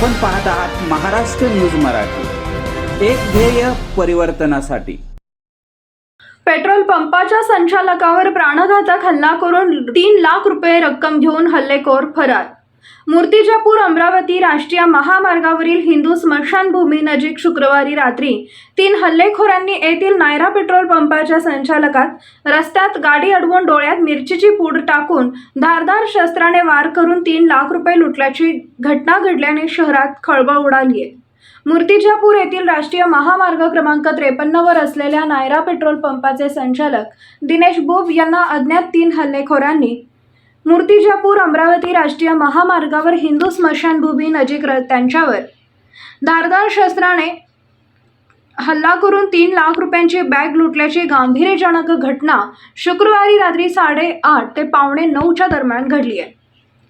आपण पाहत आहात महाराष्ट्र न्यूज मराठी. एक ध्येय परिवर्तनासाठी. पेट्रोल पंपाच्या संचालकावर प्राणघातक हल्ला करून तीन लाख रुपये रक्कम घेऊन हल्लेखोर फरार. मूर्तिजापूर अमरावती राष्ट्रीय महामार्गावरील हिंदू स्मशानभूमी नजीक शुक्रवारी रात्री तीन हल्लेखोरांनी येथील नायरा पेट्रोल पंपाच्या संचालकात रस्त्यात गाडी अडवून डोळ्यात मिरचीची पूड टाकून धारदार शस्त्राने वार करून तीन लाख रुपये लुटल्याची घटना घडल्याने शहरात खळबळ उडाली आहे मूर्तिजापूर येथील राष्ट्रीय महामार्ग क्रमांक त्रेपन्नवर असलेल्या नायरा पेट्रोल पंपाचे संचालक दिनेश बोब यांना अज्ञात तीन हल्लेखोरांनी मूर्तिजापूर अमरावती राष्ट्रीय महामार्गावर हिंदू स्मशानभूमी नजीक त्यांच्यावर. धारदार शस्त्राने हल्ला करून तीन लाख रुपयांची बॅग लुटल्याची गांभीर्यजनक घटना शुक्रवारी रात्री साडेआठ ते पावणे नऊच्या दरम्यान घडली आहे.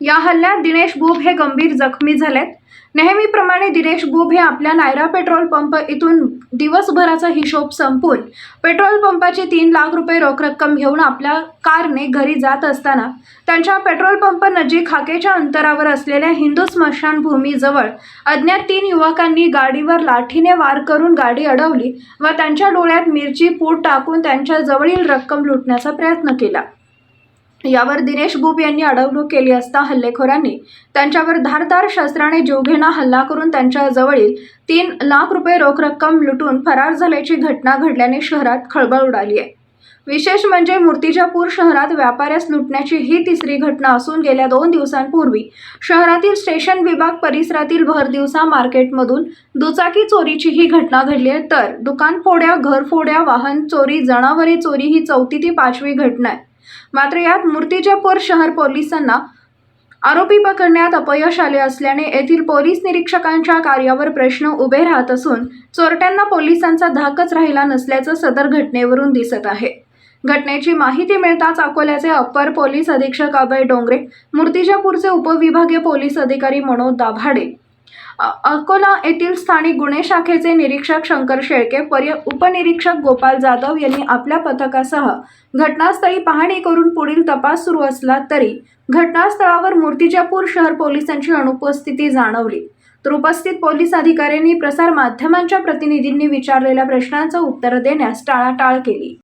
या हल्ल्यात दिनेश बुब हे गंभीर जखमी झालेत. नेहमीप्रमाणे दिनेश बुब हे आपल्या नायरा पेट्रोल पंप इथून दिवसभराचा हिशोब संपून पेट्रोल पंपाची तीन लाख रुपये रोख रक्कम घेऊन आपल्या कारने घरी जात असताना त्यांच्या पेट्रोल पंप नजीक हाकेच्या अंतरावर असलेल्या हिंदू स्मशानभूमीजवळ अज्ञात तीन युवकांनी गाडीवर लाठीने वार करून गाडी अडवली व त्यांच्या डोळ्यात मिरची पूड टाकून त्यांच्या जवळील रक्कम लुटण्याचा प्रयत्न केला. यावर दिनेश बुब यांनी अडवणूक केली असता हल्लेखोरांनी त्यांच्यावर धारदार शस्त्राने जीवघेणा हल्ला करून त्यांच्याजवळील तीन लाख रुपये रोख रक्कम लुटून फरार झाल्याची घटना घडल्याने शहरात खळबळ उडाली आहे. विशेष म्हणजे मूर्तिजापूर शहरात व्यापाऱ्यास लुटण्याची ही तिसरी घटना असून गेल्या दोन दिवसांपूर्वी शहरातील स्टेशन विभाग परिसरातील भरदिवसा मार्केटमधून दुचाकी चोरीची ही घटना घडली आहे. तर दुकानफोड्या घरफोड्या वाहन चोरी जनावरे चोरी ही चौथी ती पाचवी घटना आहे. मात्र यात मूर्तिजापूर शहर पोलिसांना आरोपी पकडण्यात अपयश आले असल्याने येथील पोलीस निरीक्षकांच्या कार्यावर प्रश्न उभे राहत असून चोरट्यांना पोलिसांचा धाकच राहिला नसल्याचं सदर घटनेवरून दिसत आहे. घटनेची माहिती मिळताच अकोल्याचे अप्पर पोलीस अधीक्षक अभय डोंगरे मूर्तिजापूरचे उपविभागीय पोलीस अधिकारी मनोज दाभाडे अकोला येथील स्थानिक गुन्हे शाखेचे निरीक्षक शंकर शेळके पर्य उपनिरीक्षक गोपाल जाधव यांनी आपल्या पथकासह घटनास्थळी पाहणी करून पुढील तपास सुरू असला तरी घटनास्थळावर मूर्तिजापूर शहर पोलिसांची अनुपस्थिती जाणवली. तर उपस्थित पोलीस अधिकाऱ्यांनी प्रसार माध्यमांच्या प्रतिनिधींनी विचारलेल्या प्रश्नांचं उत्तर देण्यास टाळाटाळ केली.